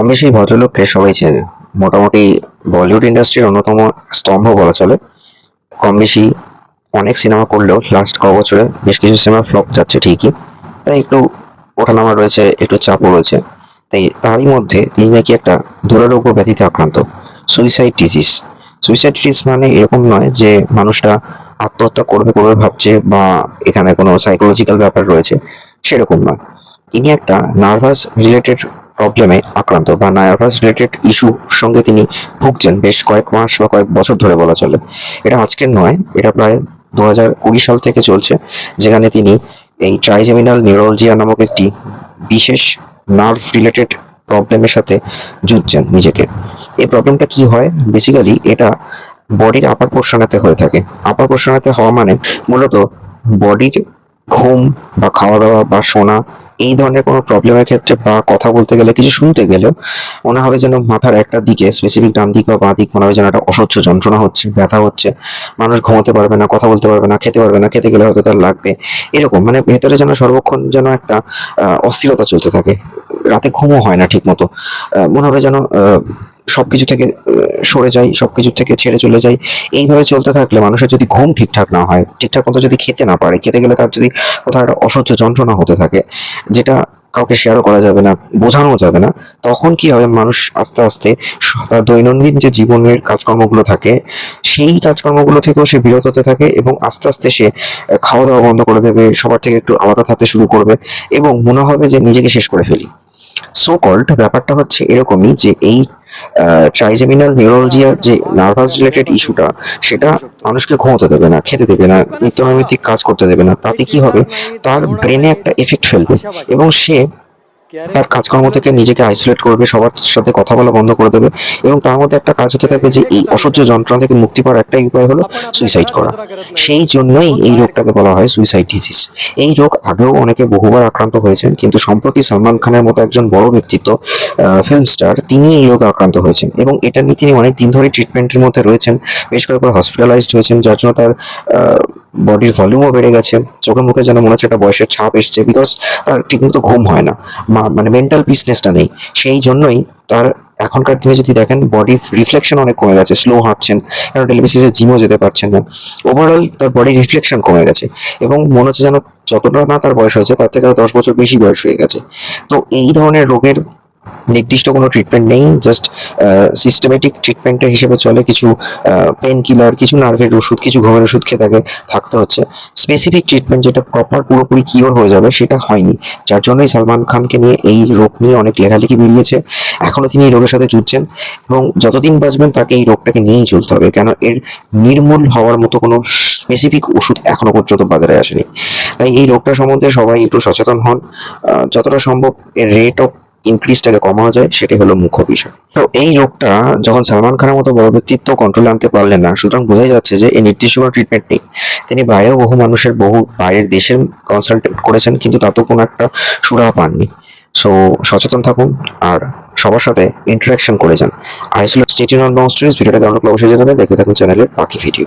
কম বেশি ভদ্রলোককে সবাই চেনে। মোটামুটি বলিউড ইন্ডাস্ট্রির অন্যতম স্তম্ভ বলা চলে। কম বেশি অনেক সিনেমা করলেও লাস্ট ক বছরে বেশ কিছু সিনেমা ফ্লপ যাচ্ছে ঠিকই। তাই একটু ওঠানামা রয়েছে, একটু চাপও রয়েছে। তাই তারই মধ্যে তিনি নাকি একটা দুরারোগ্য ব্যাধিতে আক্রান্ত। সুইসাইড ডিজিজ সুইসাইড ডিজিজ মানে এরকম নয় যে মানুষটা আত্মহত্যা করবে করবে ভাবছে বা এখানে কোনো সাইকোলজিক্যাল ব্যাপার রয়েছে, সেরকম নয়। তিনি একটা নার্ভাস রিলেটেড প্রবলেমে আক্রান্ত। বা নার্ভাস রিলেটেড ইস্যুর সঙ্গে তিনি ভুগছেন বেশ কয়েক মাস বা কয়েক বছর ধরে বলা চলে। এটা আজকের নয়, এটা প্রায় দু হাজার কুড়ি সাল থেকে চলছে, যেখানে তিনি এই ট্রাইজেমিনাল নিউরোলজিয়া নামক একটি বিশেষ নার্ভ রিলেটেড প্রবলেমের সাথে যুঝছেন নিজেকে। এই প্রবলেমটা কি হয়? বেসিক্যালি এটা বডির আপার পোর্শনেতে হয়ে থাকে। আপার পোর্শনেতে হওয়া মানে মূলত বডির ঘুম বা খাওয়া দাওয়া বা শোনা, এই ধরনের কোনো প্রবলেমের ক্ষেত্রে বা কথা বলতে গেলে, কিছু শুনতে গেলেও মনে হবে যেন মাথার একটা দিকে স্পেসিফিক ডান দিক বা বাঁ দিক, মনে হবে যেন একটা অসহ্য যন্ত্রণা হচ্ছে, ব্যথা হচ্ছে। মানুষ ঘুমোতে পারবে না, কথা বলতে পারবে না, খেতে পারবে না, খেতে গেলে হয়তো তার লাগবে। এরকম মানে ভেতরে যেন সর্বক্ষণ যেন একটা অস্থিরতা চলতে থাকে। রাতে ঘুমও হয় না ঠিক মতো মনে হবে যেন আহ, সবকিছু থেকে সরে যাই সবকিছু থেকে ছেড়ে চলে যাই। এইভাবে চলতে থাকলে মানুষের যদি ঘুম ঠিকঠাক না হয় ঠিকঠাক মতো যদি খেতে না পারে খেতে গেলে তার যদি কোথাও একটা অসহ্য যন্ত্রণা হতে থাকে যেটা কাউকে শেয়ারও করা যাবে না বোঝানো যাবে না তখন কি হবে? মানুষ আস্তে আস্তে তার দৈনন্দিন যে জীবনের কাজকর্মগুলো থাকে সেই কাজকর্মগুলো থেকেও সে বিরত হতে থাকে এবং আস্তে আস্তে সে খাওয়া দাওয়া বন্ধ করে দেবে সবার থেকে একটু আলাদা থাকতে শুরু করবে এবং মনে হবে যে নিজেকে শেষ করে ফেলি। সো কল্ড ব্যাপারটা হচ্ছে এরকমই যে এই ট্রাইজেমিনাল নিউরোলজিয়া যে নার্ভাস রিলেটেড ইস্যুটা সেটা মানুষকে ঘুমোতে দেবে না, খেতে দেবে না, নিত্যনৈমিত্তিক কাজ করতে দেবে না, তাতে কি হবে? তার ব্রেনে একটা এফেক্ট ফেলবে এবং সে তার কাজকর্ম থেকে নিজেকে আইসোলেট করবে সবার সাথে কথা বলা বন্ধ করে দেবে এবং তার মধ্যে একটা কাজ হতে থাকবে যে এই অসহ্য যন্ত্রণা থেকে মুক্তি পাওয়ার একটাই উপায় হলো সুইসাইড করা। সেই জন্যই এই রোগটাকে বলা হয় সুইসাইড ডিজিজ এই রোগ আগেও অনেকে বহুবার আক্রান্ত হয়েছেন কিন্তু সম্প্রতি সালমান খানের মতো একজন বড় ব্যক্তিত্ব ফিল্ম স্টার তিনি এই রোগে আক্রান্ত হয়েছেন এবং এটা নিয়ে তিনি অনেক দিন ধরে ট্রিটমেন্টের মধ্যে রয়েছেন। বেশ কয়েকবার হসপিটালাইজড হয়েছেন যার জন্য তার বডির ভলিউমও বেড়ে গেছে। চোখে মুখে যেন মনে হচ্ছে একটা বয়সের ছাপ এসছে বিকজ তার ঠিকমতো ঘুম হয় না। মানে মেন্টাল পিসনেসটা নেই। সেই জন্যই তার এখনকার দিনে যদি দেখেন বডি রিফ্লেকশন অনেক কমে গেছে। স্লো হাঁটছেন কারণ টেলিভিশনে জিমও যেতে পারছেন না। ওভারঅল তার বডি রিফ্লেকশন কমে গেছে এবং মনে হচ্ছে যেন যতটা না তার বয়স হয়েছে, তার থেকে দশ বছর বেশি বয়স হয়ে গেছে। তো এই ধরনের রোগের নির্দিষ্ট কোনো ট্রিটমেন্ট নেই জাস্ট সিস্টেমেটিক ট্রিটমেন্টের হিসেবে চলে কিছু পেন কিলার কিছু নার্ভের ওষুধ, কিছু ঘুমের ওষুধ খেয়ে তাকে থাকতে হচ্ছে। স্পেসিফিক ট্রিটমেন্ট যেটা প্রপার পুরোপুরি কিওর হয়ে যাবে সেটা হয়নি। যার জন্যই সালমান খানকে নিয়ে এই রোগ নিয়ে অনেক লেখালেখি বেরিয়েছে। এখনও তিনি এই রোগের সাথে যুঝছেন এবং যতদিন বাঁচবেন তাকে এই রোগটাকে নিয়েই চলতে হবে। কেন? এর নির্মূল হওয়ার মতো কোনো স্পেসিফিক ওষুধ এখনও পর্যন্ত বাজারে আসেনি। তাই এই রোগটা সম্বন্ধে সবাই একটু সচেতন হন। যতটা সম্ভব এর রেট অফ ইনক্রিজটাকে কমানো যায়, সেটাই হলো মুখ্য বিষয়। তো এই রোগটা যখন সালমান খানের মতো বড় ব্যক্তিত্ব কন্ট্রোলে আনতে পারলেন না, সুতরাং বোঝাই যাচ্ছে যে এই নির্দিষ্ট কোনো ট্রিটমেন্ট নেই। তিনি বাইরেও বহু মানুষের, বহু বাইরের দেশের কনসাল্ট করেছেন, কিন্তু তাতেও কোনো একটা সুরাহা পাননি। সো সচেতন থাকুন, আর সবার সাথে ইন্টারাকশন করে যান। আইসোলেট স্টেটিন অন বাউন্ডারিজ ভিডিওটা কেমন অবশ্যই জানাবেন। দেখতে থাকুন চ্যানেলের বাকি ভিডিও